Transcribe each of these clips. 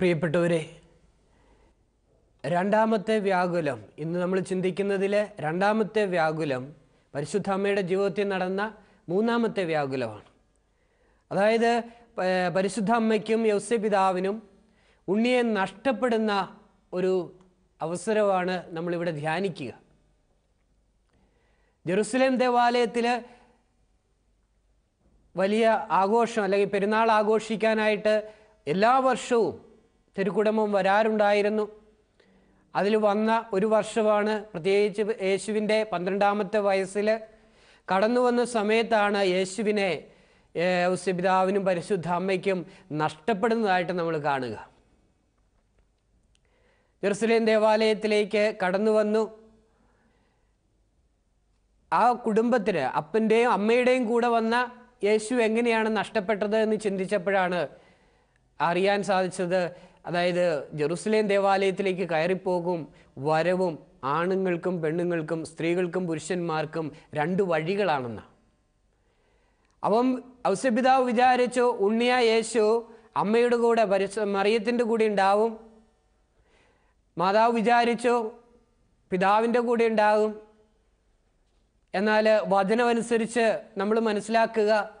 പ്രിയപ്പെട്ടവരെ രണ്ടാമത്തെ വ്യാകുലം ഇന്ന് നമ്മൾ ചിന്തിക്കുന്നതിലെ രണ്ടാമത്തെ വ്യാകുലം പരിശുദ്ധ അമ്മയുടെ ജീവിതത്തിൽ നടന്ന മൂന്നാമത്തെ വ്യാകുലമാണ്. അതായത് പരിശുദ്ധ അമ്മയ്ക്കും യൗസ്യ പിതാവിനും ഉണ്ണിയെ നഷ്ടപ്പെടുന്ന ഒരു അവസരമാണ് നമ്മളിവിടെ ധ്യാനിക്കുക. ജെറുസലേം ദേവാലയത്തിൽ വലിയ ആഘോഷം അല്ലെങ്കിൽ പെരുന്നാൾ ആഘോഷിക്കാനായിട്ട് എല്ലാ വർഷവും തിരുക്കുടുംബം വരാറുണ്ടായിരുന്നു. അതിൽ വന്ന ഒരു വർഷമാണ് പ്രത്യേകിച്ച് യേശുവിന്റെ പന്ത്രണ്ടാമത്തെ വയസ്സിൽ കടന്നു വന്ന സമയത്താണ് യേശുവിനെ പിതാവിനും പരിശുദ്ധ അമ്മയ്ക്കും നഷ്ടപ്പെടുന്നതായിട്ട് നമ്മൾ കാണുക. ജെറുസലേം ദേവാലയത്തിലേക്ക് കടന്നു വന്നു. ആ കുടുംബത്തിന് അപ്പന്റെയും അമ്മയുടെയും കൂടെ വന്ന യേശു എങ്ങനെയാണ് നഷ്ടപ്പെട്ടത് എന്ന് ചിന്തിച്ചപ്പോഴാണ് അറിയാൻ സാധിച്ചത് അതായത് ജെറുസലേം ദേവാലയത്തിലേക്ക് കയറിപ്പോകും വരവും ആണുങ്ങൾക്കും പെണ്ണുങ്ങൾക്കും സ്ത്രീകൾക്കും പുരുഷന്മാർക്കും രണ്ട് വഴികളാണെന്ന്. അപ്പം ഔസ്യപിതാവ് വിചാരിച്ചു ഉണ്ണിയ യേശു അമ്മയുടെ കൂടെ മറിയത്തിന്റെ കൂടെ ഉണ്ടാവും. മാതാവ് വിചാരിച്ചു പിതാവിന്റെ കൂടെ ഉണ്ടാകും. എന്നാൽ വചനമനുസരിച്ച് നമ്മൾ മനസ്സിലാക്കുക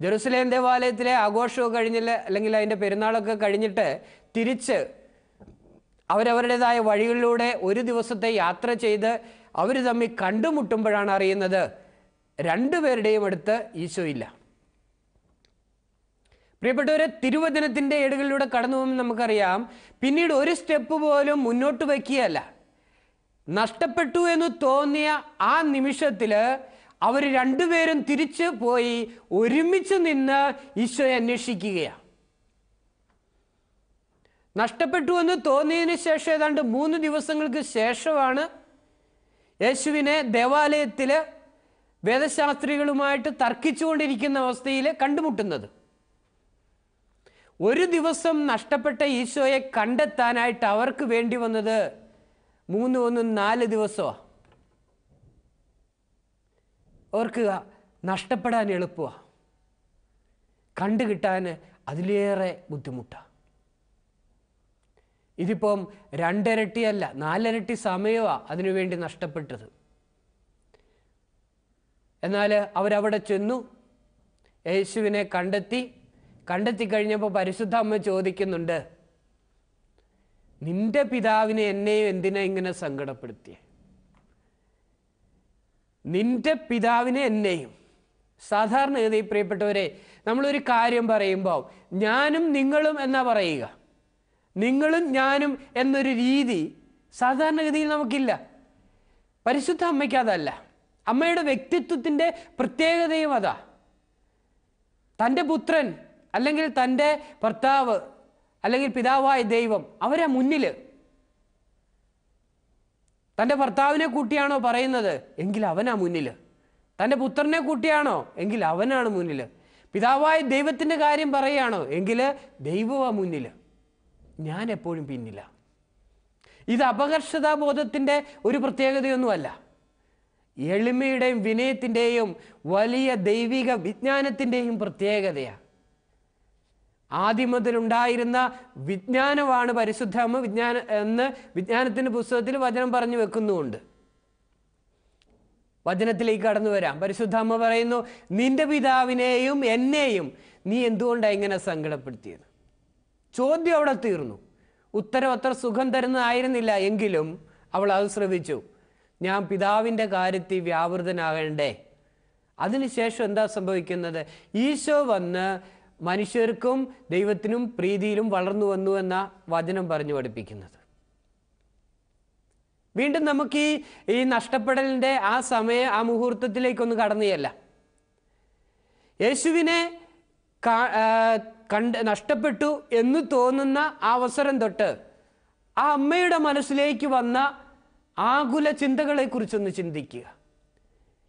ജെറുസലേം ദേവാലയത്തിലെ ആഘോഷമൊക്കെ കഴിഞ്ഞില്ല അല്ലെങ്കിൽ അതിന്റെ പെരുന്നാളൊക്കെ കഴിഞ്ഞിട്ട് തിരിച്ച് അവരവരുടേതായ വഴികളിലൂടെ ഒരു ദിവസത്തെ യാത്ര ചെയ്ത് അവർ തമ്മിൽ കണ്ടുമുട്ടുമ്പോഴാണ് അറിയുന്നത് രണ്ടുപേരുടെയും അടുത്ത് ഈശോ ഇല്ല. പ്രിയപ്പെട്ടവരെ തിരുവചനത്തിന്റെ ഏടുകളിലൂടെ കടന്നു പോകുമ്പോൾ നമുക്കറിയാം പിന്നീട് ഒരു സ്റ്റെപ്പ് പോലും മുന്നോട്ട് വയ്ക്കുകയല്ല. നഷ്ടപ്പെട്ടു എന്ന് തോന്നിയ ആ നിമിഷത്തിൽ അവർ രണ്ടുപേരും തിരിച്ചു പോയി ഒരുമിച്ച് നിന്ന് ഈശോയെ അന്വേഷിക്കുകയാണ്. നഷ്ടപ്പെട്ടു എന്ന് തോന്നിയതിന് ശേഷം ഏതാണ്ട് മൂന്ന് ദിവസങ്ങൾക്ക് ശേഷമാണ് യേശുവിനെ ദേവാലയത്തിൽ വേദശാസ്ത്രികളുമായിട്ട് തർക്കിച്ചുകൊണ്ടിരിക്കുന്ന അവസ്ഥയിൽ കണ്ടുമുട്ടുന്നത്. ഒരു ദിവസം നഷ്ടപ്പെട്ട ഈശോയെ കണ്ടെത്താനായിട്ട് അവർക്ക് വേണ്ടി വന്നത് മൂന്ന് ഒന്ന് നാല് ദിവസമാണ്. ഓർക്കുക നഷ്ടപ്പെടാൻ എളുപ്പമാണ് കണ്ടു കിട്ടാൻ അതിലേറെ ബുദ്ധിമുട്ടാണ് ഇതിപ്പം രണ്ടിരട്ടിയല്ല നാലിരട്ടി സമയമാണ് അതിനുവേണ്ടി നഷ്ടപ്പെട്ടത്. എന്നാൽ അവരവിടെ ചെന്നു യേശുവിനെ കണ്ടെത്തി കണ്ടെത്തി കഴിഞ്ഞപ്പോൾ പരിശുദ്ധ അമ്മ ചോദിക്കുന്നുണ്ട് നിന്റെ പിതാവിനെ എന്നെയും എന്തിനാ ഇങ്ങനെ സങ്കടപ്പെടുത്തിയേ? നിന്റെ പിതാവിനെ എന്നെയും. സാധാരണഗതി പ്രിയപ്പെട്ടവരെ നമ്മളൊരു കാര്യം പറയുമ്പോൾ ഞാനും നിങ്ങളും എന്നാ പറയുക? നിങ്ങളും ഞാനും എന്നൊരു രീതി സാധാരണഗതിയിൽ നമുക്കില്ല. പരിശുദ്ധ അമ്മയ്ക്ക് അതല്ല. അമ്മയുടെ വ്യക്തിത്വത്തിന്റെ പ്രത്യേകതയും അതാ. തന്റെ പുത്രൻ അല്ലെങ്കിൽ തന്റെ ഭർത്താവ് അല്ലെങ്കിൽ പിതാവായ ദൈവം അവരാ മുന്നിൽ തന്റെ ഭർത്താവിനെ കൂട്ടിയാണോ പറയുന്നത്? എങ്കിൽ അവനാ മുന്നിൽ തന്റെ പുത്രനെ കൂട്ടിയാണോ? എങ്കിൽ അവനാണ് മുന്നിൽ പിതാവായ ദൈവത്തിന്റെ കാര്യം പറയുകയാണോ? എങ്കിൽ ദൈവമാ മുന്നിൽ ഞാൻ എപ്പോഴും പിന്നില്ല ഇത് അപകർഷതാബോധത്തിന്റെ ഒരു പ്രത്യേകതയൊന്നുമല്ല. എളിമയുടെയും വിനയത്തിന്റെയും വലിയ ദൈവിക വിജ്ഞാനത്തിന്റെയും പ്രത്യേകതയാണ് ആദ്യം മുതലുണ്ടായിരുന്ന വിജ്ഞാനമാണ് പരിശുദ്ധമ്മ വിജ്ഞാന എന്ന് വിജ്ഞാനത്തിന്റെ പുസ്തകത്തിൽ വചനം പറഞ്ഞു വെക്കുന്നുമുണ്ട്. വചനത്തിലേക്ക് കടന്നു വരാം. പരിശുദ്ധ അമ്മ പറയുന്നു നിന്റെ പിതാവിനെയും എന്നെയും നീ എന്തുകൊണ്ടാണ് ഇങ്ങനെ സങ്കടപ്പെടുത്തിയത്? ചോദ്യം അവിടെ തീർന്നു. ഉത്തരം അത്ര സുഖം തരുന്നതായിരുന്നില്ല എങ്കിലും അവൾ അത് ശ്രമിച്ചു ഞാൻ പിതാവിന്റെ കാര്യത്തിൽ വ്യാപൃതനാകണ്ടേ. അതിനുശേഷം എന്താ സംഭവിക്കുന്നത്? ഈശോ വന്ന് മനുഷ്യർക്കും ദൈവത്തിനും പ്രീതിയിലും വളർന്നു വന്നു എന്ന വചനം പറഞ്ഞു പഠിപ്പിക്കുന്നത്. വീണ്ടും നമുക്ക് ഈ ഈ നഷ്ടപ്പെടലിന്റെ ആ സമയ ആ മുഹൂർത്തത്തിലേക്കൊന്ന് കടന്നുകയല്ല യേശുവിനെ കണ്ട് നഷ്ടപ്പെട്ടു എന്ന് തോന്നുന്ന ആ അവസരം തൊട്ട് ആ അമ്മയുടെ മനസ്സിലേക്ക് വന്ന ആകുല ചിന്തകളെക്കുറിച്ചൊന്ന് ചിന്തിക്കുക.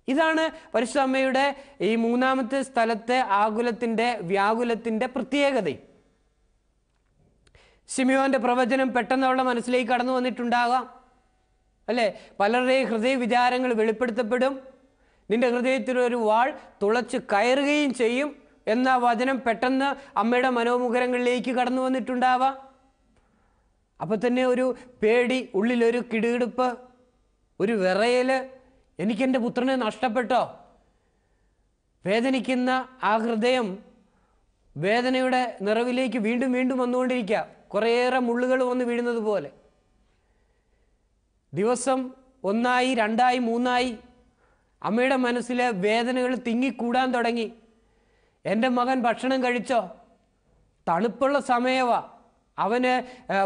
ഇതാണ് പരിശുദ്ധമ്മയുടെ ഈ മൂന്നാമത്തെ സ്ഥലത്തെ ആകുലത്തിന്റെ വ്യാകുലത്തിന്റെ പ്രത്യേകതയും സിമിയോന്റെ പ്രവചനം പെട്ടെന്ന് അവളുടെ മനസ്സിലേക്ക് കടന്നു വന്നിട്ടുണ്ടാകാം. അല്ലേ? പലരുടെയും ഹൃദയ വിചാരങ്ങൾ വെളിപ്പെടുത്തപ്പെടും. നിന്റെ ഹൃദയത്തിൽ ഒരു വാൾ തുളച്ച് കയറുകയും ചെയ്യും എന്ന വചനം പെട്ടെന്ന് അമ്മയുടെ മനോമുഖരങ്ങളിലേക്ക് കടന്നു വന്നിട്ടുണ്ടാവാം. അപ്പോൾ തന്നെ ഒരു പേടി ഉള്ളിലൊരു കിടുകിടുപ്പ് ഒരു വിറയൽ എനിക്കെന്റെ പുത്രനെ നഷ്ടപ്പെട്ടോ? വേദനിക്കുന്ന ആ ഹൃദയം വേദനയുടെ നിറവിലേക്ക് വീണ്ടും വീണ്ടും വന്നുകൊണ്ടിരിക്കുക. കുറേയേറെ മുള്ളുകൾ വന്ന് വീഴുന്നത് പോലെ ദിവസം ഒന്നായി രണ്ടായി മൂന്നായി അമ്മയുടെ മനസ്സിലെ വേദനകൾ തിങ്ങിക്കൂടാൻ തുടങ്ങി. എന്റെ മകൻ ഭക്ഷണം കഴിച്ചോ? തണുപ്പുള്ള സമയവാ. അവന്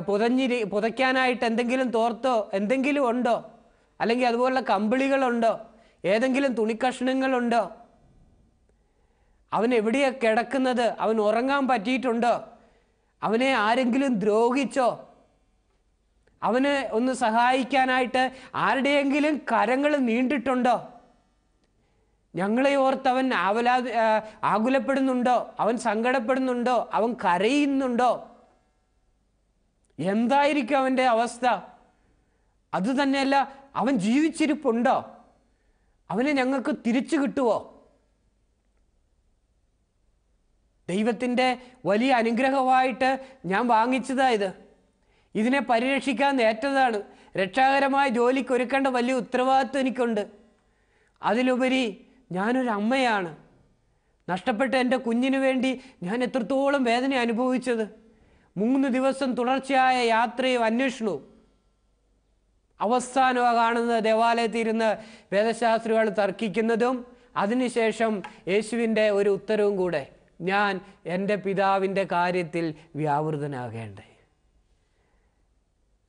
പുതഞ്ഞിരി പുതയ്ക്കാനായിട്ട് എന്തെങ്കിലും തോർത്തോ? എന്തെങ്കിലും ഉണ്ടോ? അല്ലെങ്കിൽ അതുപോലുള്ള കമ്പിളികളുണ്ടോ? ഏതെങ്കിലും തുണിക്കഷ്ണങ്ങളുണ്ടോ? അവൻ എവിടെയാണ് കിടക്കുന്നത്? അവൻ ഉറങ്ങാൻ പറ്റിയിട്ടുണ്ടോ? അവനെ ആരെങ്കിലും ദ്രോഹിച്ചോ? അവന് ഒന്ന് സഹായിക്കാനായിട്ട് ആരുടെയെങ്കിലും കരങ്ങൾ നീണ്ടിട്ടുണ്ടോ? ഞങ്ങളെ ഓർത്ത് അവൻ ആവലാ ആകുലപ്പെടുന്നുണ്ടോ? അവൻ സങ്കടപ്പെടുന്നുണ്ടോ? അവൻ കരയുന്നുണ്ടോ? എന്തായിരിക്കും അവന്റെ അവസ്ഥ? അത് തന്നെയല്ല അവൻ ജീവിച്ചിരിപ്പുണ്ടോ? അവനെ ഞങ്ങൾക്ക് തിരിച്ചു കിട്ടുവോ? ദൈവത്തിന്റെ വലിയ അനുഗ്രഹമായിട്ട് ഞാൻ വാങ്ങിച്ചതാ ഇത്. ഇതിനെ പരിരക്ഷിക്കാൻ ഏറ്റതാണ്. രക്ഷാകരമായ ജോലിക്ക് ഒരുക്കേണ്ട വലിയ ഉത്തരവാദിത്വം എനിക്കുണ്ട്. അതിലുപരി ഞാനൊരു അമ്മയാണ്. നഷ്ടപ്പെട്ട എന്റെ കുഞ്ഞിനു വേണ്ടി ഞാൻ എത്രത്തോളം വേദന അനുഭവിച്ചത്. മൂന്ന് ദിവസം തുടർച്ചയായ യാത്രയും അന്വേഷണവും അവസാനമാണ് കാണുന്നത് ദേവാലയത്തിൽ ഇരുന്ന് വേദശാസ്ത്രികൾ തർക്കിക്കുന്നതും അതിനുശേഷം യേശുവിന്റെ ഒരു ഉത്തരവും കൂടെ ഞാൻ എന്റെ പിതാവിന്റെ കാര്യത്തിൽ വ്യാപൃതനാകേണ്ടേ.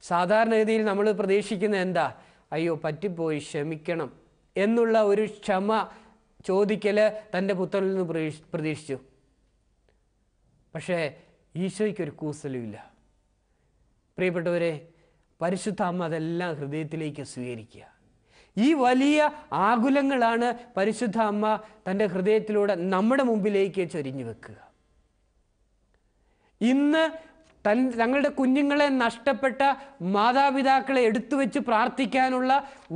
സാധാരണഗതിയിൽ നമ്മൾ പ്രതീക്ഷിക്കുന്ന എന്താ? അയ്യോ പറ്റിപ്പോയി ക്ഷമിക്കണം എന്നുള്ള ഒരു ക്ഷമ ചോദിക്കൽ തന്റെ പുത്രനിൽ നിന്ന് പ്രതീക്ഷ- പ്രതീക്ഷിച്ചു. പക്ഷേ ഈശോയ്ക്കൊരു കൂസലുമില്ല പ്രിയപ്പെട്ടവരെ പരിശുദ്ധ അമ്മ അതെല്ലാം ഹൃദയത്തിലേക്ക് സ്വീകരിക്കുക. ഈ വലിയ ആകുലങ്ങളാണ് പരിശുദ്ധ അമ്മ തന്റെ ഹൃദയത്തിലൂടെ നമ്മുടെ മുമ്പിലേക്ക് ചൊരിഞ്ഞു വെക്കുക. ഇന്ന് തൻ തങ്ങളുടെ കുഞ്ഞുങ്ങളെ നഷ്ടപ്പെട്ട മാതാപിതാക്കളെ എടുത്തു വെച്ച് പ്രാർത്ഥിക്കാനുള്ള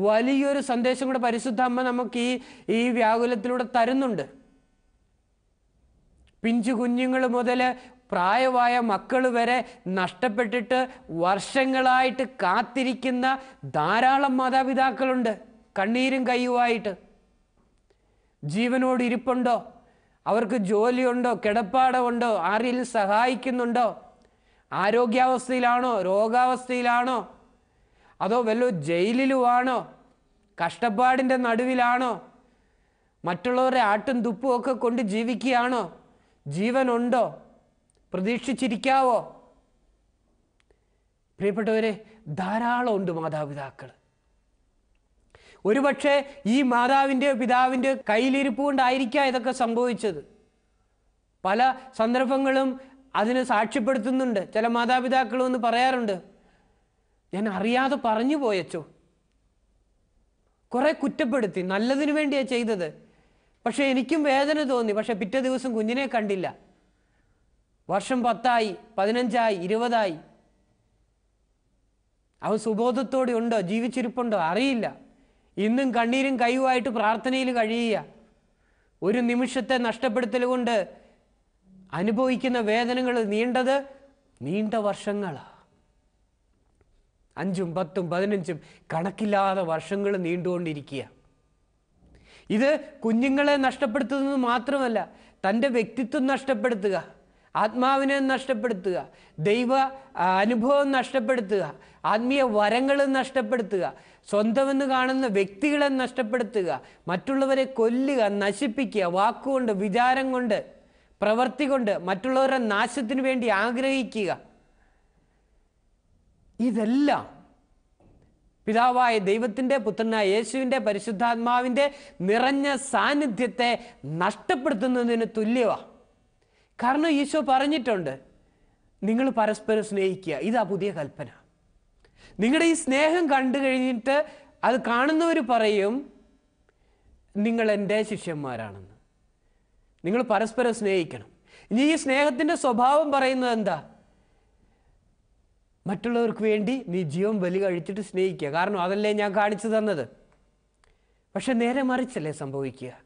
വലിയൊരു സന്ദേശം കൂടെ പരിശുദ്ധ അമ്മ നമുക്ക് ഈ ഈ വ്യാകുലത്തിലൂടെ തരുന്നുണ്ട്. പിഞ്ചു കുഞ്ഞുങ്ങൾ മുതൽ പ്രായമായ മക്കൾ വരെ നഷ്ടപ്പെട്ടിട്ട് വർഷങ്ങളായിട്ട് കാത്തിരിക്കുന്ന ധാരാളം മാതാപിതാക്കളുണ്ട്. കണ്ണീരും കയ്യുമായിട്ട്. ജീവനോട് ഇരിപ്പുണ്ടോ? അവർക്ക് ജോലിയുണ്ടോ? കിടപ്പാടമുണ്ടോ? ആരെങ്കിലും സഹായിക്കുന്നുണ്ടോ? ആരോഗ്യാവസ്ഥയിലാണോ? രോഗാവസ്ഥയിലാണോ? അതോ വല്ലോ ജയിലിലുമാണോ കഷ്ടപ്പാടിന്റെ നടുവിലാണോ? മറ്റുള്ളവരെ ആട്ടും തുപ്പും ഒക്കെ കൊണ്ട് ജീവിക്കുകയാണോ? ജീവനുണ്ടോ? പ്രതീക്ഷിച്ചിരിക്കാവോ? പ്രിയപ്പെട്ടവരെ ധാരാളം ഉണ്ട് മാതാപിതാക്കൾ. ഒരുപക്ഷെ ഈ മാതാവിന്റെയോ പിതാവിന്റെയോ കയ്യിലിരിപ്പ് കൊണ്ടായിരിക്കാം ഇതൊക്കെ സംഭവിച്ചത്. പല സന്ദർഭങ്ങളും അതിന് സാക്ഷ്യപ്പെടുത്തുന്നുണ്ട്. ചില മാതാപിതാക്കളും ഒന്ന് പറയാറുണ്ട് ഞാൻ അറിയാതെ പറഞ്ഞു പോയച്ചോ. കുറെ കുറ്റപ്പെടുത്തി നല്ലതിനു വേണ്ടിയാണ് ചെയ്തത്. പക്ഷെ എനിക്കും വേദന തോന്നി. പക്ഷെ പിറ്റേ ദിവസം കുഞ്ഞിനെ കണ്ടില്ല. വർഷം പത്തായി പതിനഞ്ചായി ഇരുപതായി. അവൻ സുബോധത്തോടെ ഉണ്ടോ? ജീവിച്ചിരിപ്പുണ്ടോ? അറിയില്ല. ഇന്നും കണ്ണീരും കൈയുമായിട്ട് പ്രാർത്ഥനയിൽ കഴിയുക. ഒരു നിമിഷത്തെ നഷ്ടപ്പെടുത്തൽ കൊണ്ട് അനുഭവിക്കുന്ന വേദനകൾ നീണ്ടത് നീണ്ട വർഷങ്ങളാണ് അഞ്ചും പത്തും പതിനഞ്ചും കണക്കില്ലാതെ വർഷങ്ങൾ നീണ്ടുകൊണ്ടിരിക്കുക. ഇത് കുഞ്ഞുങ്ങളെ നഷ്ടപ്പെടുത്തുന്നത് മാത്രമല്ല തന്റെ വ്യക്തിത്വം നഷ്ടപ്പെടുത്തുക. ആത്മാവിനെ നഷ്ടപ്പെടുത്തുക ദൈവ അനുഭവം നഷ്ടപ്പെടുത്തുക ആത്മീയ വരങ്ങൾ നഷ്ടപ്പെടുത്തുക സ്വന്തമെന്ന് കാണുന്ന വ്യക്തികളെ നഷ്ടപ്പെടുത്തുക മറ്റുള്ളവരെ കൊല്ലുക നശിപ്പിക്കുക വാക്കുകൊണ്ട് വിചാരം കൊണ്ട് പ്രവർത്തി കൊണ്ട് മറ്റുള്ളവരുടെ നാശത്തിന് വേണ്ടി ആഗ്രഹിക്കുക. ഇതെല്ലാം പിതാവായ ദൈവത്തിന്റെ പുത്രനായ യേശുവിന്റെ പരിശുദ്ധാത്മാവിന്റെ നിറഞ്ഞ സാന്നിധ്യത്തെ നഷ്ടപ്പെടുത്തുന്നതിന് തുല്യമാണ് കാരണം ഈശോ പറഞ്ഞിട്ടുണ്ട് നിങ്ങൾ പരസ്പരം സ്നേഹിക്കുക. ഇതാ പുതിയ കൽപ്പന. നിങ്ങളുടെ ഈ സ്നേഹം കണ്ടു കഴിഞ്ഞിട്ട് അത് കാണുന്നവർ പറയും നിങ്ങൾ എന്റെ ശിഷ്യന്മാരാണെന്ന്. നിങ്ങൾ പരസ്പരം സ്നേഹിക്കണം. ഇനി ഈ സ്നേഹത്തിന്റെ സ്വഭാവം പറയുന്നത് എന്താ? മറ്റുള്ളവർക്ക് വേണ്ടി നീ ജീവൻ ബലി കഴിച്ചിട്ട് സ്നേഹിക്കുക. കാരണം അതല്ലേ ഞാൻ കാണിച്ചു തന്നത്. പക്ഷെ നേരെ മറിച്ചല്ലേ സംഭവിക്കുക?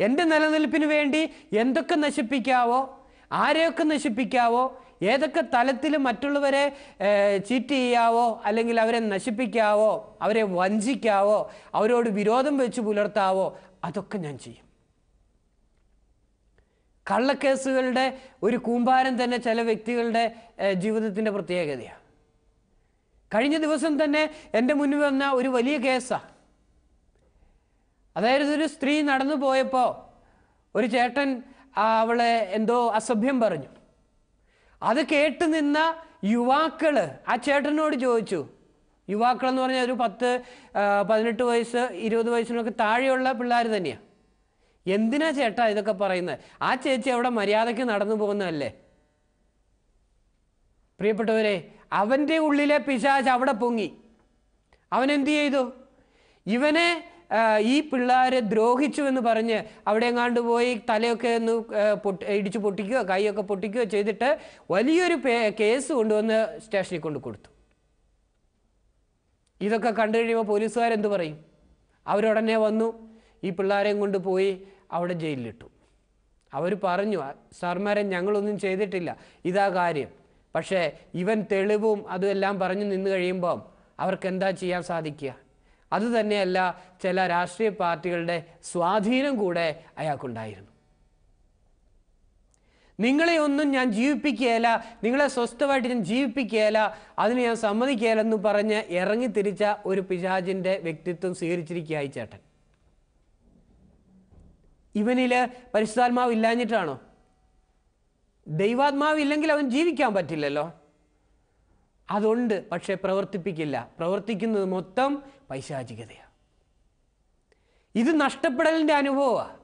എന്റെ നിലനിൽപ്പിന് വേണ്ടി എന്തൊക്കെ നശിപ്പിക്കാവോ ആരെയൊക്കെ നശിപ്പിക്കാവോ ഏതൊക്കെ തലത്തിൽ മറ്റുള്ളവരെ ചീറ്റ് ചെയ്യാവോ അല്ലെങ്കിൽ അവരെ നശിപ്പിക്കാവോ അവരെ വഞ്ചിക്കാവോ അവരോട് വിരോധം വെച്ച് പുലർത്താവോ അതൊക്കെ ഞാൻ ചെയ്യും. കള്ളക്കേസുകളുടെ ഒരു കൂമ്പാരം തന്നെ ചില വ്യക്തികളുടെ ജീവിതത്തിന്റെ പ്രത്യേകതയാണ്. കഴിഞ്ഞ ദിവസം തന്നെ എന്റെ മുന്നിൽ വന്ന ഒരു വലിയ കേസാണ് അതായത് ഒരു സ്ത്രീ നടന്നു പോയപ്പോൾ ഒരു ചേട്ടൻ അവളെ എന്തോ അസഭ്യം പറഞ്ഞു. അത് കേട്ട് നിന്ന യുവാക്കൾ ആ ചേട്ടനോട് ചോദിച്ചു. യുവാക്കൾ എന്ന് പറഞ്ഞാൽ ഒരു പത്ത് പതിനെട്ട് വയസ്സ് ഇരുപത് വയസ്സിനൊക്കെ താഴെയുള്ള പിള്ളേർ തന്നെയാണ് എന്തിനാ ചേട്ടാ ഇതൊക്കെ പറയുന്നത് ആ ചേച്ചി അവിടെ മര്യാദയ്ക്ക് നടന്നു പോകുന്നതല്ലേ? പ്രിയപ്പെട്ടവരെ അവന്റെ ഉള്ളിലെ പിശാച് അവിടെ പൊങ്ങി. അവൻ എന്ത് ചെയ്തു? ഇവനെ ഈ പിള്ളേരെ ദ്രോഹിച്ചു എന്ന് പറഞ്ഞ് അവിടെ എങ്ങാണ്ട് പോയി തലയൊക്കെ ഒന്ന് പൊട്ടി ഇടിച്ചു പൊട്ടിക്കുകയോ കൈയൊക്കെ പൊട്ടിക്കുകയോ ചെയ്തിട്ട് വലിയൊരു കേസ് കൊണ്ടുവന്ന് സ്റ്റേഷനിൽ കൊണ്ട് കൊടുത്തു. ഇതൊക്കെ കണ്ടു കഴിയുമ്പോൾ പോലീസുകാരെന്ത് പറയും? അവരുടനെ വന്നു ഈ പിള്ളേരെയും കൊണ്ട് പോയി അവിടെ ജയിലിലിട്ടു. അവർ പറഞ്ഞു സാർമാരെ ഞങ്ങളൊന്നും ചെയ്തിട്ടില്ല ഇതാ കാര്യം. പക്ഷേ ഇവൻ തെളിവും അതും എല്ലാം പറഞ്ഞു നിന്ന് കഴിയുമ്പം അവർക്ക് എന്താ ചെയ്യാൻ സാധിക്കുക? അതുതന്നെയല്ല ചില രാഷ്ട്രീയ പാർട്ടികളുടെ സ്വാധീനം കൂടെ അയാൾക്കുണ്ടായിരുന്നു. നിങ്ങളെ ഒന്നും ഞാൻ ജീവിപ്പിക്കുകയില്ല നിങ്ങളെ സ്വസ്ഥമായിട്ട് ഞാൻ ജീവിപ്പിക്കുകയില്ല അതിന് ഞാൻ സമ്മതിക്കുകയില്ലെന്ന് പറഞ്ഞ് ഇറങ്ങി തിരിച്ച ഒരു പിശാചിന്റെ വ്യക്തിത്വം സ്വീകരിച്ചിരിക്കുകയായി ചേട്ടൻ. ഇവനിൽ പരിശുദ്ധാത്മാവ് ഇല്ലാഞ്ഞിട്ടാണോ? ദൈവാത്മാവ് ഇല്ലെങ്കിൽ അവൻ ജീവിക്കാൻ പറ്റില്ലല്ലോ. അതുണ്ട് പക്ഷെ പ്രവർത്തിപ്പിക്കില്ല. പ്രവർത്തിക്കുന്നത് മൊത്തം പൈശാചികതയാണ് ഇത് നഷ്ടപ്പെടലിന്റെ അനുഭവമാണ്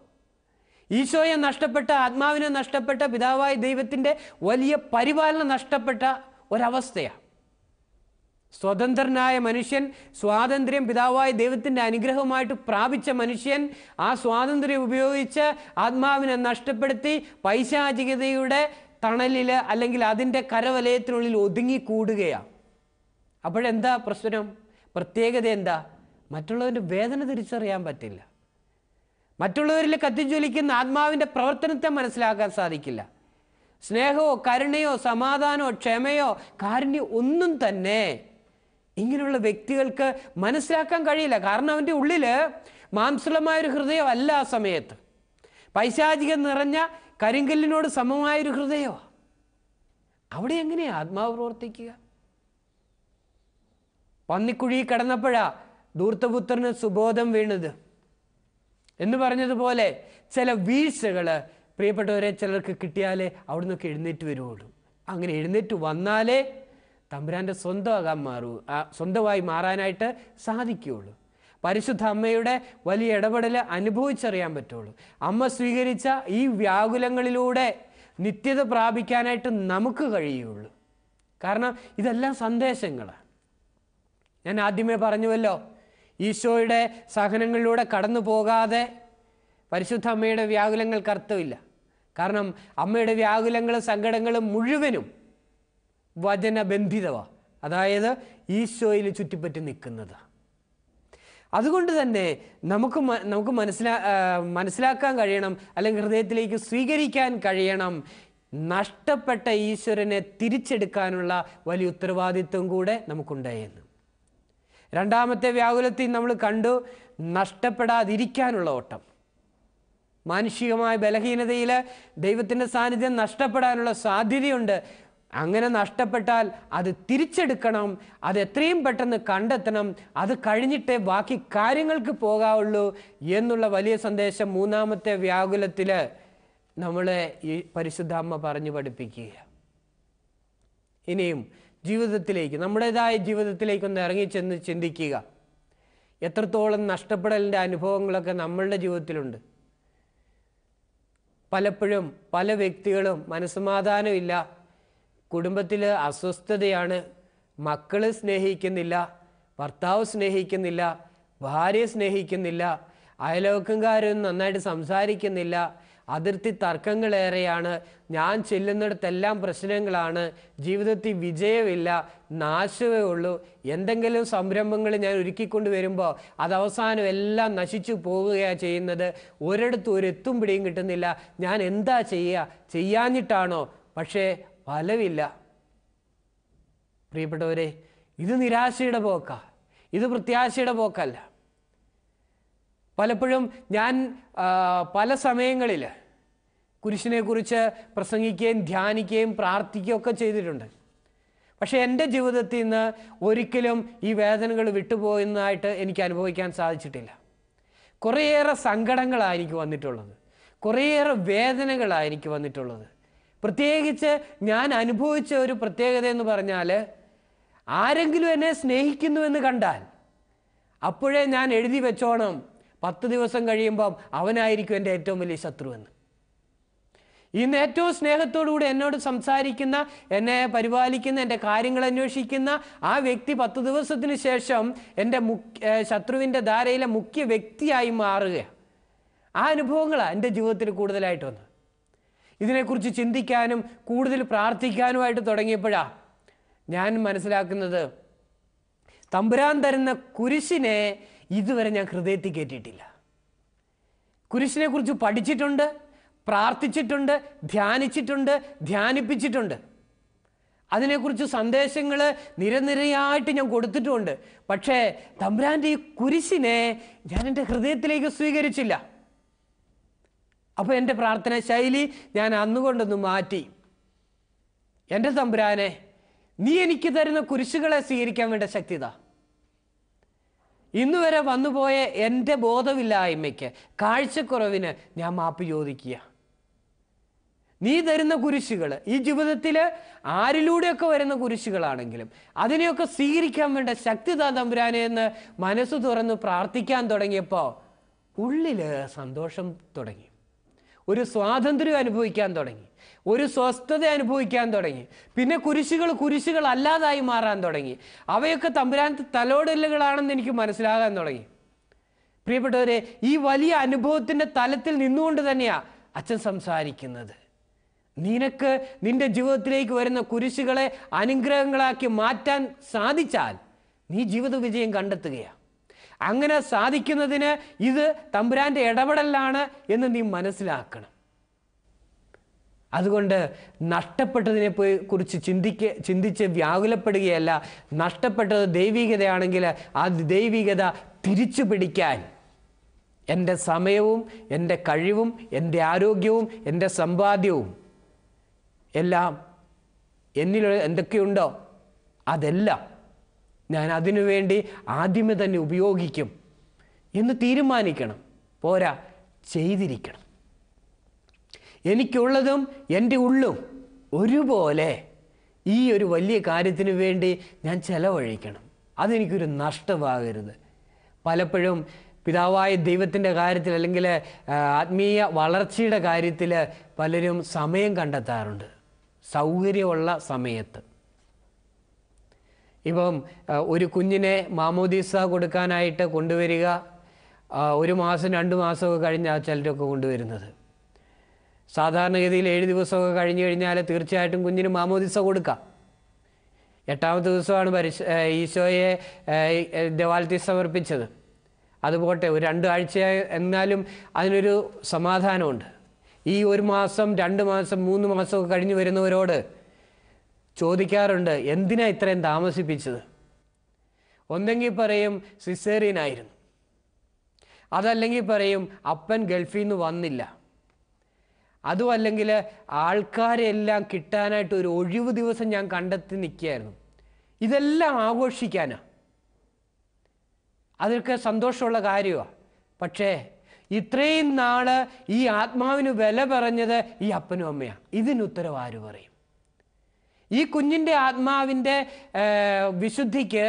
ഈശോയെ നഷ്ടപ്പെട്ട ആത്മാവിനെ നഷ്ടപ്പെട്ട പിതാവായ ദൈവത്തിന്റെ വലിയ പരിപാലനം നഷ്ടപ്പെട്ട ഒരവസ്ഥയാണ് സ്വതന്ത്രനായ മനുഷ്യൻ സ്വാതന്ത്ര്യം പിതാവായ ദൈവത്തിന്റെ അനുഗ്രഹമായിട്ട് പ്രാപിച്ച മനുഷ്യൻ ആ സ്വാതന്ത്ര്യം ഉപയോഗിച്ച് ആത്മാവിനെ നഷ്ടപ്പെടുത്തി പൈശാചികതയുടെ തണലിൽ അല്ലെങ്കിൽ അതിന്റെ കരവലയത്തിനുള്ളിൽ ഒതുങ്ങിക്കൂടുകയാണ് അപ്പോഴെന്താ പ്രശ്നം? പ്രത്യേകത എന്താ? മറ്റുള്ളവന്റെ വേദന തിരിച്ചറിയാൻ പറ്റില്ല. മറ്റുള്ളവരിൽ കത്തിജ്വലിക്കുന്ന ആത്മാവിന്റെ പ്രവർത്തനത്തെ മനസ്സിലാക്കാൻ സാധിക്കില്ല. സ്നേഹമോ കരുണയോ സമാധാനമോ ക്ഷമയോ കാരുണ്യോ ഒന്നും തന്നെ ഇങ്ങനെയുള്ള വ്യക്തികൾക്ക് മനസ്സിലാക്കാൻ കഴിയില്ല. കാരണം അവന്റെ ഉള്ളിൽ മാംസളമായൊരു ഹൃദയമല്ല ആ സമയത്ത്. പൈശാചികം നിറഞ്ഞ കരിങ്കല്ലിനോട് സമമായൊരു ഹൃദയമാണ് അവിടെ എങ്ങനെയാ ആത്മാവ് പ്രവർത്തിക്കുക? പന്നിക്കുഴി കടന്നപ്പോഴാ ദൂർത്തപുത്രന് സുബോധം വീണത്. എന്ന് പറഞ്ഞതുപോലെ ചില വീഴ്ചകൾ പ്രിയപ്പെട്ടവരെ ചിലർക്ക് കിട്ടിയാലേ അവിടെ നിന്നൊക്കെ എഴുന്നേറ്റ് വരുവുള്ളൂ. അങ്ങനെ എഴുന്നേറ്റ് വന്നാലേ തമ്പുരാന്റെ സ്വന്തമാകാൻ മാറൂ സ്വന്തമായി മാറാനായിട്ട് സാധിക്കുകയുള്ളൂ. പരിശുദ്ധ അമ്മയുടെ വലിയ ഇടപെടൽ അനുഭവിച്ചറിയാൻ പറ്റുള്ളൂ. അമ്മ സ്വീകരിച്ച ഈ വ്യാകുലങ്ങളിലൂടെ നിത്യത പ്രാപിക്കാനായിട്ട് നമുക്ക് കഴിയുള്ളൂ. കാരണം ഇതെല്ലാം സന്ദേശങ്ങളാണ്. ഞാൻ ആദ്യമേ പറഞ്ഞുവല്ലോ ഈശോയുടെ സഹനങ്ങളിലൂടെ കടന്നു പോകാതെ പരിശുദ്ധ അമ്മയുടെ വ്യാകുലങ്ങൾക്ക് അർത്ഥമില്ല കാരണം അമ്മയുടെ വ്യാകുലങ്ങളും സങ്കടങ്ങളും മുഴുവനും വചനബന്ധിതമാണ് അതായത് ഈശോയിൽ ചുറ്റിപ്പറ്റി നിൽക്കുന്നത്. അതുകൊണ്ട് തന്നെ നമുക്ക് നമുക്ക് മനസ്സിലാ മനസ്സിലാക്കാൻ കഴിയണം അല്ലെങ്കിൽ ഹൃദയത്തിലേക്ക് സ്വീകരിക്കാൻ കഴിയണം. നഷ്ടപ്പെട്ട ഈശ്വരനെ തിരിച്ചെടുക്കാനുള്ള വലിയ ഉത്തരവാദിത്വം കൂടെ നമുക്കുണ്ടായെന്ന് രണ്ടാമത്തെ വ്യാകുലത്തിൽ നമ്മൾ കണ്ടു നഷ്ടപ്പെടാതിരിക്കാനുള്ള ഓട്ടം. മാനുഷികമായ ബലഹീനതയിൽ ദൈവത്തിന്റെ സാന്നിധ്യം നഷ്ടപ്പെടാനുള്ള സാധ്യതയുണ്ട്. അങ്ങനെ നഷ്ടപ്പെട്ടാൽ അത് തിരിച്ചെടുക്കണം അത് എത്രയും പെട്ടെന്ന് കണ്ടെത്തണം അത് കഴിഞ്ഞിട്ടേ ബാക്കി കാര്യങ്ങൾക്ക് പോകാവുള്ളൂ എന്നുള്ള വലിയ സന്ദേശം മൂന്നാമത്തെ വ്യാകുലത്തിൽ നമ്മളെ ഈ പരിശുദ്ധ അമ്മ പറഞ്ഞു പഠിപ്പിക്കുക. ഇനിയും ജീവിതത്തിലേക്ക് നമ്മുടേതായ ജീവിതത്തിലേക്ക് ഒന്ന് ഇറങ്ങിച്ചെന്ന് ചിന്തിക്കുക. എത്രത്തോളം നഷ്ടപ്പെടലിന്റെ അനുഭവങ്ങളൊക്കെ നമ്മളുടെ ജീവിതത്തിലുണ്ട്. പലപ്പോഴും പല വ്യക്തികളും മനസ്സമാധാനമില്ല കുടുംബത്തിൽ അസ്വസ്ഥതയാണ്. മക്കൾ സ്നേഹിക്കുന്നില്ല ഭർത്താവ് സ്നേഹിക്കുന്നില്ല ഭാര്യ സ്നേഹിക്കുന്നില്ല അയലോക്കംകാരും നന്നായിട്ട് സംസാരിക്കുന്നില്ല അതിർത്തി തർക്കങ്ങളേറെയാണ്. ഞാൻ ചെല്ലുന്നിടത്തെല്ലാം പ്രശ്നങ്ങളാണ്. ജീവിതത്തിൽ വിജയമില്ല നാശമേ ഉള്ളൂ. എന്തെങ്കിലും സംരംഭങ്ങൾ ഞാൻ ഒരുക്കിക്കൊണ്ട് വരുമ്പോൾ അത് അവസാനം എല്ലാം നശിച്ചു പോവുകയാണ് ചെയ്യുന്നത്. ഒരിടത്തും ഒരു എത്തും പിടിയും കിട്ടുന്നില്ല. ഞാൻ എന്താ ചെയ്യുക ചെയ്യാഞ്ഞിട്ടാണോ? പക്ഷേ ഫലമില്ല പ്രിയപ്പെട്ടവരെ ഇത് നിരാശയുടെ പോക്ക. ഇത് പ്രത്യാശയുടെ പോക്കല്ല. പലപ്പോഴും ഞാൻ പല സമയങ്ങളിൽ കുരിശിനെക്കുറിച്ച് പ്രസംഗിക്കുകയും ധ്യാനിക്കുകയും പ്രാർത്ഥിക്കുകയും ഒക്കെ ചെയ്തിട്ടുണ്ട്. പക്ഷേ എന്റെ ജീവിതത്തിൽ നിന്ന് ഒരിക്കലും ഈ വേദനകൾ വിട്ടുപോയെന്നായിട്ട് എനിക്ക് അനുഭവിക്കാൻ സാധിച്ചിട്ടില്ല. കുറേയേറെ സങ്കടങ്ങളാണ് എനിക്ക് വന്നിട്ടുള്ളത്. കുറേയേറെ വേദനകളാണ് എനിക്ക് വന്നിട്ടുള്ളത്. പ്രത്യേകിച്ച് ഞാൻ അനുഭവിച്ച ഒരു പ്രത്യേകത എന്ന് പറഞ്ഞാൽ ആരെങ്കിലും എന്നെ സ്നേഹിക്കുന്നുവെന്ന് കണ്ടാൽ അപ്പോഴേ ഞാൻ എഴുതി വെച്ചോണം. പത്ത് ദിവസം കഴിയുമ്പം അവനായിരിക്കും എന്റെ ഏറ്റവും വലിയ ശത്രുവെന്ന്. ഇന്ന് ഏറ്റവും സ്നേഹത്തോടുകൂടി എന്നോട് സംസാരിക്കുന്ന എന്നെ പരിപാലിക്കുന്ന എന്റെ കാര്യങ്ങൾ അന്വേഷിക്കുന്ന ആ വ്യക്തി പത്ത് ദിവസത്തിന് ശേഷം എന്റെ മുഖ്യ ശത്രുവിന്റെ ധാരയിലെ മുഖ്യ വ്യക്തിയായി മാറുക ആ അനുഭവങ്ങളാണ് എന്റെ ജീവിതത്തിൽ കൂടുതലായിട്ട് വന്നത്. ഇതിനെക്കുറിച്ച് ചിന്തിക്കാനും കൂടുതൽ പ്രാർത്ഥിക്കാനുമായിട്ട് തുടങ്ങിയപ്പോഴാണ് ഞാൻ മനസ്സിലാക്കുന്നത് തമ്പുരാൻ തരുന്ന കുരിശിനെ ഇതുവരെ ഞാൻ ഹൃദയത്തിൽ കയറ്റിയിട്ടില്ല കുരിശിനെ കുറിച്ച് പഠിച്ചിട്ടുണ്ട് പ്രാർത്ഥിച്ചിട്ടുണ്ട് ധ്യാനിച്ചിട്ടുണ്ട് ധ്യാനിപ്പിച്ചിട്ടുണ്ട്. അതിനെക്കുറിച്ച് സന്ദേശങ്ങൾ നിരനിരയായിട്ട് ഞാൻ കൊടുത്തിട്ടുമുണ്ട് പക്ഷേ തമ്പുരാന്റെ ഈ കുരിശിനെ ഞാൻ എന്റെ ഹൃദയത്തിലേക്ക് സ്വീകരിച്ചില്ല. അപ്പോൾ എന്റെ പ്രാർത്ഥന ശൈലി ഞാൻ അന്നുകൊണ്ടൊന്ന് മാറ്റി. എന്റെ തമ്പുരാനെ നീ എനിക്ക് തരുന്ന കുരിശുകളെ സ്വീകരിക്കാൻ വേണ്ട ശക്തിത ഇന്ന് വരെ വന്നുപോയ എന്റെ ബോധമില്ലായ്മയ്ക്ക് കാഴ്ചക്കുറവിന് ഞാൻ മാപ്പ് ചോദിക്കുക. നീ തരുന്ന കുരിശുകൾ ഈ ജീവിതത്തിൽ ആരിലൂടെയൊക്കെ വരുന്ന കുരിശുകളാണെങ്കിലും അതിനെയൊക്കെ സ്വീകരിക്കാൻ വേണ്ട ശക്തി താ തമ്പുരാനെ എന്ന് മനസ്സ് തുറന്ന് പ്രാർത്ഥിക്കാൻ തുടങ്ങിയപ്പോൾ ഉള്ളിൽ സന്തോഷം തുടങ്ങി. ഒരു സ്വാതന്ത്ര്യം അനുഭവിക്കാൻ തുടങ്ങി. ഒരു സ്വസ്ഥത അനുഭവിക്കാൻ തുടങ്ങി. പിന്നെ കുരിശുകൾ കുരിശുകൾ അല്ലാതായി മാറാൻ തുടങ്ങി. അവയൊക്കെ തമ്പുരാൻ തലോടലുകളാണെന്ന് എനിക്ക് മനസ്സിലാകാൻ തുടങ്ങി. പ്രിയപ്പെട്ടവരെ ഈ വലിയ അനുഭവത്തിന്റെ തലത്തിൽ നിന്നുകൊണ്ട് തന്നെയാണ് അച്ഛൻ സംസാരിക്കുന്നത്. നിനക്ക് നിന്റെ ജീവിതത്തിലേക്ക് വരുന്ന കുരിശുകളെ അനുഗ്രഹങ്ങളാക്കി മാറ്റാൻ സാധിച്ചാൽ നീ ജീവിത വിജയം കണ്ടെത്തുകയാണ് അങ്ങനെ സാധിക്കുന്നതിന് ഇത് തമ്പുരാന്റെ ഇടപെടലാണ് എന്ന് നീ മനസ്സിലാക്കണം. അതുകൊണ്ട് നഷ്ടപ്പെട്ടതിനെ പോയി കുറിച്ച് ചിന്തിക്ക ചിന്തിച്ച് വ്യാകുലപ്പെടുകയല്ല. നഷ്ടപ്പെട്ടത് ദൈവികതയാണെങ്കിൽ ആ ദൈവികത തിരിച്ചു പിടിക്കാൻ എന്റെ സമയവും എന്റെ കഴിവും എന്റെ ആരോഗ്യവും എന്റെ സമ്പാദ്യവും എല്ലാം എന്നിൽ എന്തൊക്കെയുണ്ടോ അതെല്ലാം ഞാൻ അതിനു വേണ്ടി ആദ്യമേ തന്നെ ഉപയോഗിക്കും എന്ന് തീരുമാനിക്കണം. പോരാ ചെയ്തിരിക്കണം. എനിക്കുള്ളതും എന്റെ ഉള്ളും ഒരുപോലെ ഈ ഒരു വലിയ കാര്യത്തിന് വേണ്ടി ഞാൻ ചെലവഴിക്കണം. അതെനിക്കൊരു നഷ്ടമാകരുത്. പലപ്പോഴും പിതാവായ ദൈവത്തിന്റെ കാര്യത്തിൽ അല്ലെങ്കിൽ ആത്മീയ വളർച്ചയുടെ കാര്യത്തിൽ പലരും സമയം കണ്ടെത്താറുണ്ട്. സൗകര്യമുള്ള സമയത്ത്. ഇപ്പം ഒരു കുഞ്ഞിനെ മാമോദീസ കൊടുക്കാനായിട്ട് കൊണ്ടുവരിക ഒരു മാസം രണ്ട് മാസമൊക്കെ കഴിഞ്ഞാൽ ചിലരൊക്കെ കൊണ്ടുവരുന്നത്. സാധാരണഗതിയിൽ ഏഴ് ദിവസമൊക്കെ കഴിഞ്ഞു കഴിഞ്ഞാൽ തീർച്ചയായിട്ടും കുഞ്ഞിന് മാമോദീസ കൊടുക്കാം. എട്ടാമത്തെ ദിവസമാണ് പരിശ ഈശോയെ ദേവാലത്തിൽ സമർപ്പിച്ചത്. അതുപോട്ടെ ഒരു രണ്ട് ആഴ്ച എന്നാലും അതിനൊരു സമാധാനമുണ്ട്. ഈ ഒരു മാസം രണ്ട് മാസം മൂന്ന് മാസമൊക്കെ കഴിഞ്ഞ് വരുന്നവരോട് ചോദിക്കാറുണ്ട് എന്തിനാ ഇത്രയും താമസിപ്പിച്ചത്? ഒന്നെങ്കിൽ പറയും സിസേറിയനായിരുന്നു അതല്ലെങ്കിൽ പറയും അപ്പൻ ഗൾഫിൽ നിന്ന് വന്നില്ല. അതും അല്ലെങ്കിൽ ആൾക്കാരെല്ലാം കിട്ടാനായിട്ട് ഒരു ഒഴിവ് ദിവസം ഞാൻ കണ്ടെത്തി നിൽക്കുകയായിരുന്നു. ഇതെല്ലാം ആഘോഷിക്കാനാ. അതൊക്കെ സന്തോഷമുള്ള കാര്യമാണ് പക്ഷേ ഇത്രയും നാൾ ഈ ആത്മാവിന് വില പറഞ്ഞത് ഈ അപ്പനും അമ്മയാണ് ഇതിന് ഉത്തരവ് ആര് പറയും. ഈ കുഞ്ഞിന്റെ ആത്മാവിന്റെ വിശുദ്ധിക്ക്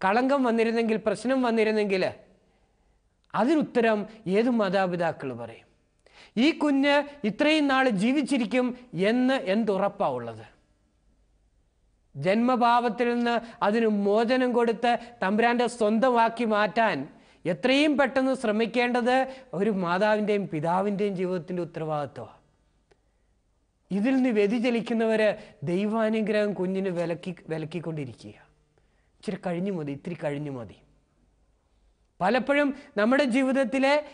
കളങ്കം വന്നിരുന്നെങ്കിൽ പ്രശ്നം വന്നിരുന്നെങ്കിൽ അതിനുത്തരം ഏത് മാതാപിതാക്കൾ പറയും? ഈ കുഞ്ഞ് ഇത്രയും നാൾ ജീവിച്ചിരിക്കും എന്ന് എന്തുറപ്പാ ഉള്ളത്? ജന്മഭാവത്തിൽ നിന്ന് അതിന് മോചനം കൊടുത്ത് തമ്പുരാന്റെ സ്വന്തമാക്കി മാറ്റാൻ എത്രയും പെട്ടെന്ന് ശ്രമിക്കേണ്ടത് ഒരു മാതാവിന്റെയും പിതാവിന്റെയും ജീവിതത്തിന്റെ ഉത്തരവാദിത്വമാണ്. ഇതിൽ നിന്ന് വ്യതിചലിക്കുന്നവർ ദൈവാനുഗ്രഹം കുഞ്ഞിന് വിലക്കി വിലക്കിക്കൊണ്ടിരിക്കുക ഇച്ചിരി കഴിഞ്ഞു മതി ഇത്തിരി കഴിഞ്ഞു മതി. പലപ്പോഴും നമ്മുടെ ജീവിതത്തിലെ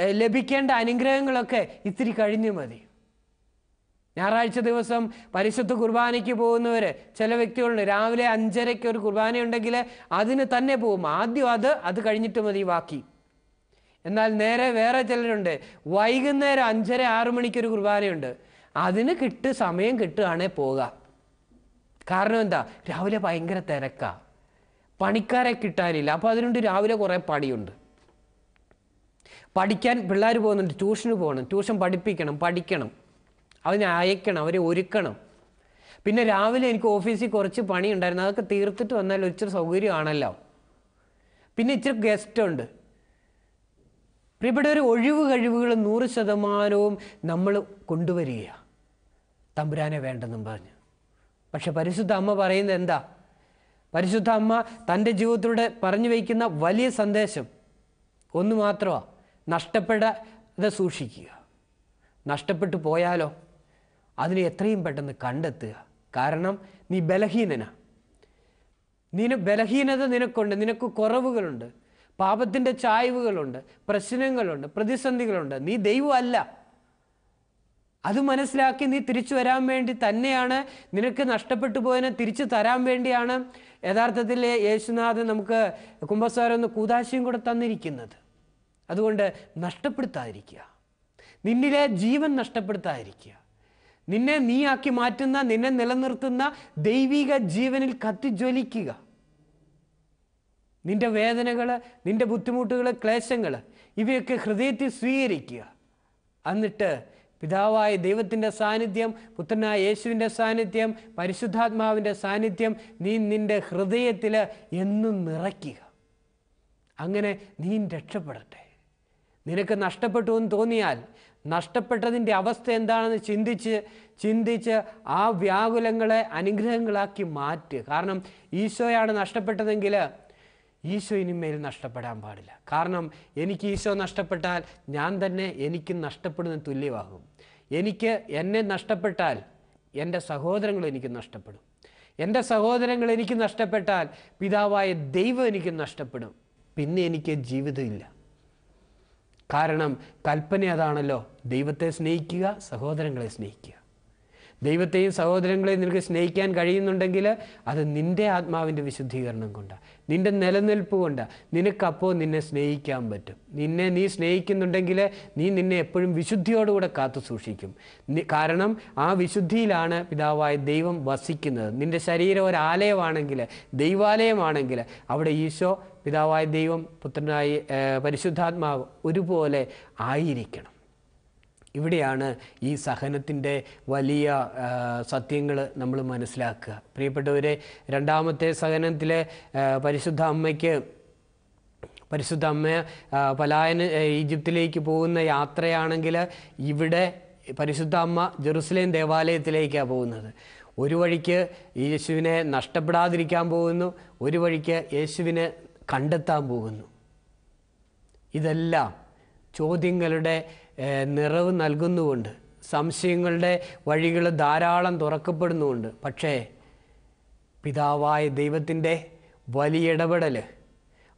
ലഭിക്കേണ്ട അനുഗ്രഹങ്ങളൊക്കെ ഇത്തിരി കഴിഞ്ഞു മതി. ഞായറാഴ്ച ദിവസം പരിശുദ്ധ കുർബാനയ്ക്ക് പോകുന്നവർ ചില വ്യക്തികളുണ്ട് രാവിലെ അഞ്ചരയ്ക്ക് ഒരു കുർബാന ഉണ്ടെങ്കിൽ അതിന് തന്നെ പോകും. ആദ്യം അത് അത് കഴിഞ്ഞിട്ട് മതി ബാക്കി. എന്നാൽ നേരെ വേറെ ചിലരുണ്ട്. വൈകുന്നേരം അഞ്ചര ആറു മണിക്ക് ഒരു കുർബാനയുണ്ട്. അതിന് കിട്ട് സമയം കിട്ടുകയാണെങ്കിൽ പോവുക. കാരണം എന്താ? രാവിലെ ഭയങ്കര തിരക്കാ. പണിക്കാരെ കിട്ടാനില്ല. അപ്പോൾ അതിനുണ്ട് രാവിലെ കുറേ പണിയുണ്ട്. പഠിക്കാൻ പിള്ളേർ പോകുന്നുണ്ട് ട്യൂഷന് പോകണം ട്യൂഷൻ പഠിപ്പിക്കണം പഠിക്കണം. അവനെ അയക്കണം അവരെ ഒരുക്കണം. പിന്നെ രാവിലെ എനിക്ക് ഓഫീസിൽ കുറച്ച് പണി ഉണ്ടായിരുന്നു അതൊക്കെ തീർത്തിട്ട് വന്നാൽ ഇച്ചിരി സൗകര്യമാണല്ലോ. പിന്നെ ഇച്ചിരി ഗസ്റ്റ് ഉണ്ട്. ഒരു ഒഴിവ് കഴിവുകൾ നൂറ് ശതമാനവും നമ്മൾ കൊണ്ടുവരികയാണ് തമ്പുരാനെ വേണ്ടെന്നും പറഞ്ഞു. പക്ഷെ പരിശുദ്ധ അമ്മ പറയുന്നത് എന്താ? പരിശുദ്ധ അമ്മ തന്റെ ജീവിതത്തിലൂടെ പറഞ്ഞു വയ്ക്കുന്ന വലിയ സന്ദേശം ഒന്ന് മാത്രമാണ് നഷ്ടപ്പെടാതെ സൂക്ഷിക്കുക. നഷ്ടപ്പെട്ടു പോയാലോ? അതിനെ എത്രയും പെട്ടെന്ന് കണ്ടെത്തുക. കാരണം നീ ബലഹീനനാ. നിന ബലഹീനത നിനക്കുണ്ട്. നിനക്ക് കുറവുകളുണ്ട്. പാപത്തിന്റെ ചായ്വുകളുണ്ട്. പ്രശ്നങ്ങളുണ്ട്. പ്രതിസന്ധികളുണ്ട്. നീ ദൈവമല്ല. അത് മനസ്സിലാക്കി നീ തിരിച്ചു വരാൻ വേണ്ടി തന്നെയാണ്. നിനക്ക് നഷ്ടപ്പെട്ടു പോയതിനെ തിരിച്ചു തരാൻ വേണ്ടിയാണ് യഥാർത്ഥത്തിൽ യേശുനാഥൻ നമുക്ക് കുംഭസാരം ഒന്ന് കൂതാശയും കൂടെ തന്നിരിക്കുന്നത്. അതുകൊണ്ട് നഷ്ടപ്പെടുത്താതിരിക്കുക. നിന്നിലെ ജീവൻ നഷ്ടപ്പെടുത്താതിരിക്കുക. നിന്നെ നീയാക്കി മാറ്റുന്ന നിന്നെ നിലനിർത്തുന്ന ദൈവിക ജീവനിൽ കത്തിജ്വലിക്കുക. നിന്റെ വേദനകൾ നിന്റെ ബുദ്ധിമുട്ടുകൾ ക്ലേശങ്ങൾ ഇവയൊക്കെ ഹൃദയത്തിൽ സ്വീകരിക്കുക. എന്നിട്ട് പിതാവായ ദൈവത്തിന്റെ സാന്നിധ്യം പുത്രനായ യേശുവിന്റെ സാന്നിധ്യം പരിശുദ്ധാത്മാവിന്റെ സാന്നിധ്യം നീ നിന്റെ ഹൃദയത്തിൽ എന്നും നിറയ്ക്കുക. അങ്ങനെ നീ രക്ഷപ്പെടട്ടെ. നിനക്ക് നഷ്ടപ്പെട്ടു എന്ന് തോന്നിയാൽ നഷ്ടപ്പെട്ടതിന്റെ അവസ്ഥ എന്താണെന്ന് ചിന്തിച്ച് ചിന്തിച്ച് ആ വ്യാകുലങ്ങളെ അനുഗ്രഹങ്ങളാക്കി മാറ്റുക കാരണം ഈശോയാണ് നഷ്ടപ്പെട്ടതെങ്കിൽ ഈശോ ഇനിമേൽ നഷ്ടപ്പെടാൻ പാടില്ല. കാരണം എനിക്ക് ഈശോ നഷ്ടപ്പെട്ടാൽ ഞാൻ തന്നെ എനിക്ക് നഷ്ടപ്പെടുന്ന തുല്യമാകും. എനിക്ക് എന്നെ നഷ്ടപ്പെട്ടാൽ എന്റെ സഹോദരങ്ങൾ എനിക്ക് നഷ്ടപ്പെടും. എന്റെ സഹോദരങ്ങൾ എനിക്ക് നഷ്ടപ്പെട്ടാൽ പിതാവായ ദൈവം എനിക്ക് നഷ്ടപ്പെടും. പിന്നെ എനിക്ക് ജീവിതമില്ല കാരണം കൽപ്പന അതാണല്ലോ ദൈവത്തെ സ്നേഹിക്കുക സഹോദരങ്ങളെ സ്നേഹിക്കുക. ദൈവത്തെയും സഹോദരങ്ങളെയും നിനക്ക് സ്നേഹിക്കാൻ കഴിയുന്നുണ്ടെങ്കിൽ അത് നിന്റെ ആത്മാവിന്റെ വിശുദ്ധീകരണം കൊണ്ടാണ് നിന്റെ നിലനിൽപ്പ് കൊണ്ടാണ് നിനക്കപ്പോൾ നിന്നെ സ്നേഹിക്കാൻ പറ്റും. നിന്നെ നീ സ്നേഹിക്കുന്നുണ്ടെങ്കിൽ നീ നിന്നെ എപ്പോഴും വിശുദ്ധിയോടുകൂടെ കാത്തു സൂക്ഷിക്കും. കാരണം ആ വിശുദ്ധിയിലാണ് പിതാവായ ദൈവം വസിക്കുന്നത്. നിന്റെ ശരീരം ഒരു ആലയമാണെങ്കിൽ ദൈവാലയമാണെങ്കിൽ അവിടെ ഈശോ പിതാവായ ദൈവം പുത്രനായി പരിശുദ്ധാത്മാവ് ഒരുപോലെ ആയിരിക്കണം. ഇവിടെയാണ് ഈ സഹനത്തിന്റെ വലിയ സത്യങ്ങൾ നമ്മൾ മനസ്സിലാക്കുക. പ്രിയപ്പെട്ടവരെ രണ്ടാമത്തെ സഹനത്തിലെ പരിശുദ്ധ അമ്മയ്ക്ക് പരിശുദ്ധ അമ്മ പലായന ഈജിപ്തിലേക്ക് പോകുന്ന യാത്രയാണെങ്കിൽ ഇവിടെ പരിശുദ്ധ അമ്മ ജെറുസലേം ദേവാലയത്തിലേക്കാണ് പോകുന്നത്. ഒരു വഴിക്ക് യേശുവിനെ നഷ്ടപ്പെടാതിരിക്കാൻ പോകുന്നു ഒരു വഴിക്ക് യേശുവിനെ കണ്ടെത്താൻ പോകുന്നു. ഇതെല്ലാം ചോദ്യങ്ങളുടെ നിറവ് നൽകുന്നുമുണ്ട്. സംശയങ്ങളുടെ വഴികൾ ധാരാളം തുറക്കപ്പെടുന്നുമുണ്ട്. പക്ഷേ പിതാവായ ദൈവത്തിന്റെ വലിയ ഇടപെടൽ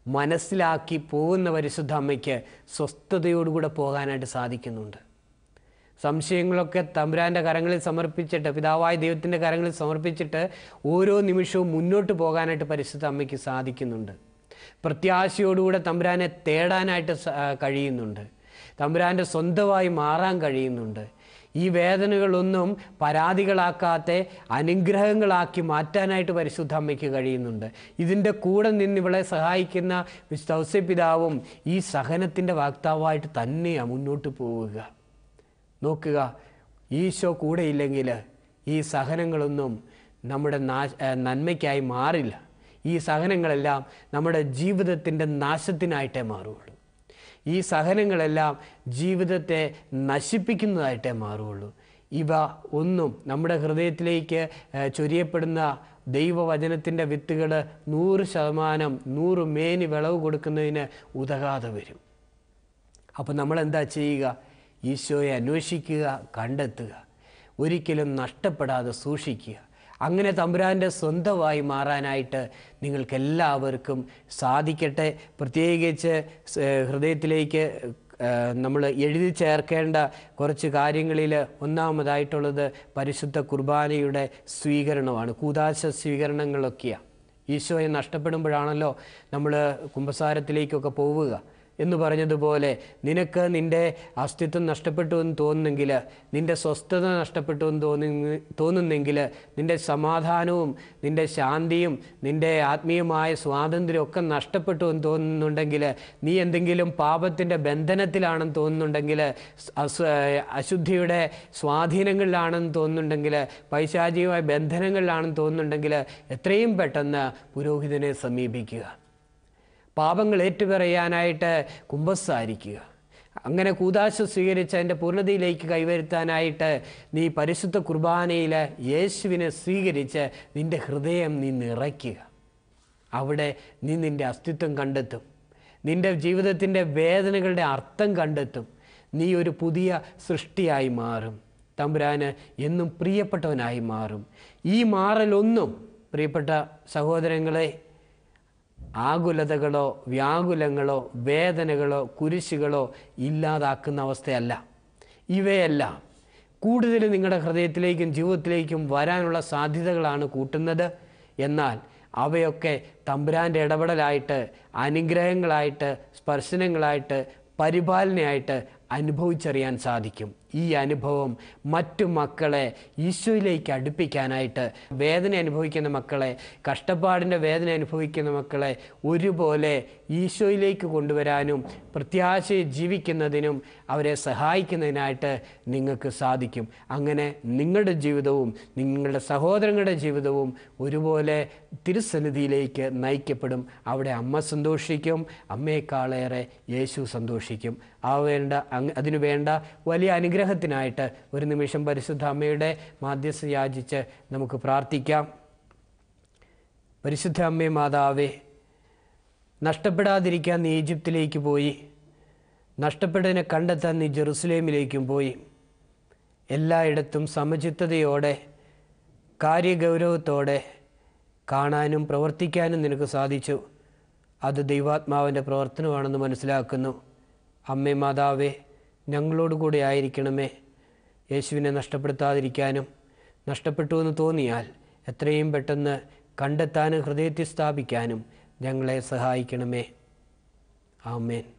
മനസ്സിലാക്കി പോകുന്ന പരിശുദ്ധ അമ്മയ്ക്ക് സ്വസ്ഥതയോടുകൂടെ പോകാനായിട്ട് സാധിക്കുന്നുണ്ട്. സംശയങ്ങളൊക്കെ തമ്പുരാന്റെ കരങ്ങളിൽ സമർപ്പിച്ചിട്ട് പിതാവായ ദൈവത്തിന്റെ കരങ്ങളിൽ സമർപ്പിച്ചിട്ട് ഓരോ നിമിഷവും മുന്നോട്ട് പോകാനായിട്ട് പരിശുദ്ധ അമ്മയ്ക്ക് സാധിക്കുന്നുണ്ട്. പ്രത്യാശയോടുകൂടെ തമ്പുരാനെ തേടാനായിട്ട് കഴിയുന്നുണ്ട്. തമ്പുരാന്റെ സ്വന്തമായി മാറാൻ കഴിയുന്നുണ്ട്. ഈ വേദനകളൊന്നും പരാതികളാക്കാത്ത അനുഗ്രഹങ്ങളാക്കി മാറ്റാനായിട്ട് പരിശുദ്ധ അമ്മയ്ക്ക് കഴിയുന്നുണ്ട്. ഇതിന്റെ കൂടെ നിന്ന് ഇവളെ സഹായിക്കുന്ന വിശ്വസ്യ പിതാവും ഈ സഹനത്തിന്റെ വാക്താവായിട്ട് തന്നെയാണ് മുന്നോട്ട് പോവുക. നോക്കുക ഈശോ കൂടെയില്ലെങ്കിൽ ഈ സഹനങ്ങളൊന്നും നമ്മുടെ നന്മയ്ക്കായി മാറില്ല. ഈ സഹനങ്ങളെല്ലാം നമ്മുടെ ജീവിതത്തിന്റെ നാശത്തിനായിട്ടേ മാറുകയുള്ളൂ. ഈ സഹനങ്ങളെല്ലാം ജീവിതത്തെ നശിപ്പിക്കുന്നതായിട്ടേ മാറുകയുള്ളൂ. ഇവ ഒന്നും നമ്മുടെ ഹൃദയത്തിലേക്ക് ചൊരിയപ്പെടുന്ന ദൈവവചനത്തിന്റെ വിത്തുകൾ നൂറ് ശതമാനം നൂറ് മേനി വിളവ് കൊടുക്കുന്നതിന് ഉതകാതെ വരും. അപ്പോൾ നമ്മളെന്താ ചെയ്യുക? ഈശോയെ അന്വേഷിക്കുക കണ്ടെത്തുക. ഒരിക്കലും നഷ്ടപ്പെടാതെ സൂക്ഷിക്കുക. അങ്ങനെ തമ്പുരാന്റെ സ്വന്തമായി മാറാനായിട്ട് നിങ്ങൾക്കെല്ലാവർക്കും സാധിക്കട്ടെ. പ്രത്യേകിച്ച് ഹൃദയത്തിലേക്ക് നമ്മൾ എഴുതി ചേർക്കേണ്ട കുറച്ച് കാര്യങ്ങളിൽ ഒന്നാമതായിട്ടുള്ളത് പരിശുദ്ധ കുർബാനയുടെ സ്വീകരണമാണ്. കൂതാശ സ്വീകരണങ്ങളൊക്കെയാണ് ഈശോയെ നഷ്ടപ്പെടുമ്പോഴാണല്ലോ നമ്മൾ കുംഭസാരത്തിലേക്കൊക്കെ പോവുക. എന്ന് പറഞ്ഞതുപോലെ നിനക്ക് നിന്റെ അസ്തിത്വം നഷ്ടപ്പെട്ടു എന്ന് തോന്നുന്നെങ്കിൽ നിന്റെ സ്വസ്ഥത നഷ്ടപ്പെട്ടു എന്ന് തോന്നുന്ന തോന്നുന്നെങ്കിൽ നിന്റെ സമാധാനവും നിന്റെ ശാന്തിയും നിന്റെ ആത്മീയമായ സ്വാതന്ത്ര്യമൊക്കെ നഷ്ടപ്പെട്ടു എന്ന് തോന്നുന്നുണ്ടെങ്കിൽ നീ എന്തെങ്കിലും പാപത്തിന്റെ ബന്ധനത്തിലാണെന്ന് തോന്നുന്നുണ്ടെങ്കിൽ അശുദ്ധിയുടെ സ്വാധീനങ്ങളിലാണെന്ന് തോന്നുന്നുണ്ടെങ്കിൽ പൈശാചികമായ ബന്ധനങ്ങളിലാണെന്ന് തോന്നുന്നുണ്ടെങ്കിൽ എത്രയും പെട്ടെന്ന് പുരോഹിതനെ സമീപിക്കുക. പാപങ്ങൾ ഏറ്റുപറയാനായിട്ട് കുമ്പസാരിക്കുക അങ്ങനെ കൂതാശ സ്വീകരിച്ച് അതിന്റെ പൂർണതയിലേക്ക് കൈവരുത്താനായിട്ട് നീ പരിശുദ്ധ കുർബാനയിൽ യേശുവിനെ സ്വീകരിച്ച് നിന്റെ ഹൃദയം നീ നിറയ്ക്കുക. അവിടെ നീ നിന്റെ അസ്തിത്വം കണ്ടെത്തും. നിന്റെ ജീവിതത്തിന്റെ വേദനകളുടെ അർത്ഥം കണ്ടെത്തും. നീ ഒരു പുതിയ സൃഷ്ടിയായി മാറും. തമ്പുരാന് എന്നും പ്രിയപ്പെട്ടവനായി മാറും. ഈ മാറലൊന്നും പ്രിയപ്പെട്ട സഹോദരങ്ങളെ ആകുലതകളോ വ്യാകുലങ്ങളോ വേദനകളോ കുരിശുകളോ ഇല്ലാതാക്കുന്ന അവസ്ഥയല്ല. ഇവയെല്ലാം. കൂടുതൽ നിങ്ങളുടെ ഹൃദയത്തിലേക്കും ജീവിതത്തിലേക്കും വരാനുള്ള സാധ്യതകളാണ് കൂട്ടുന്നത്. എന്നാൽ അവയൊക്കെ തമ്പുരാന്റെ ഇടപെടലായിട്ട് അനുഗ്രഹങ്ങളായിട്ട് സ്പർശനങ്ങളായിട്ട് പരിപാലനയായിട്ട് അനുഭവിച്ചറിയാൻ സാധിക്കും. ഈ അനുഭവം മറ്റു മക്കളെ ഈശോയിലേക്ക് അടുപ്പിക്കാനായിട്ട് വേദന അനുഭവിക്കുന്ന മക്കളെ കഷ്ടപ്പാടിന്റെ വേദന അനുഭവിക്കുന്ന മക്കളെ ഒരുപോലെ ഈശോയിലേക്ക് കൊണ്ടുവരാനും പ്രത്യാശ ജീവിക്കുന്നതിനും അവരെ സഹായിക്കുന്നതിനായിട്ട് നിങ്ങൾക്ക് സാധിക്കും. അങ്ങനെ നിങ്ങളുടെ ജീവിതവും നിങ്ങളുടെ സഹോദരങ്ങളുടെ ജീവിതവും ഒരുപോലെ തിരുസന്നിധിയിലേക്ക് നയിക്കപ്പെടും. അവിടെ അമ്മ സന്തോഷിക്കും അമ്മയെക്കാളേറെ യേശു സന്തോഷിക്കും. ആ വേണ്ട അതിനു വേണ്ട വലിയ അനുഗ്രഹത്തിനായിട്ട് ഒരു നിമിഷം പരിശുദ്ധ അമ്മയുടെ മാധ്യസ്ഥ യാചിച്ച് നമുക്ക് പ്രാർത്ഥിക്കാം. പരിശുദ്ധ അമ്മേ മാതാവേ നഷ്ടപ്പെടാതിരിക്കാൻ നീ ഈജിപ്തിലേക്ക് പോയി. നഷ്ടപ്പെട്ടതിനെ കണ്ടെത്താൻ നീ ജെറുസലേമിലേക്കും പോയി. എല്ലായിടത്തും സമചിത്തതയോടെ കാര്യഗൗരവത്തോടെ കാണാനും പ്രവർത്തിക്കാനും നിനക്ക് സാധിച്ചു. അത് ദൈവാത്മാവിന്റെ പ്രവർത്തനമാണെന്ന് മനസ്സിലാക്കുന്നു. അമ്മേ മാതാവേ ഞങ്ങളോട് കൂടെ ആയിരിക്കണമേ. യേശുവിനെ നഷ്ടപ്പെടുത്താതിരിക്കാനും നഷ്ടപ്പെട്ടു എന്ന് തോന്നിയാൽ എത്രയും പെട്ടെന്ന് കണ്ടെത്താനും ഹൃദയത്തിൽ സ്ഥാപിക്കാനും ഞങ്ങളെ സഹായിക്കണമേ. ആമേൻ.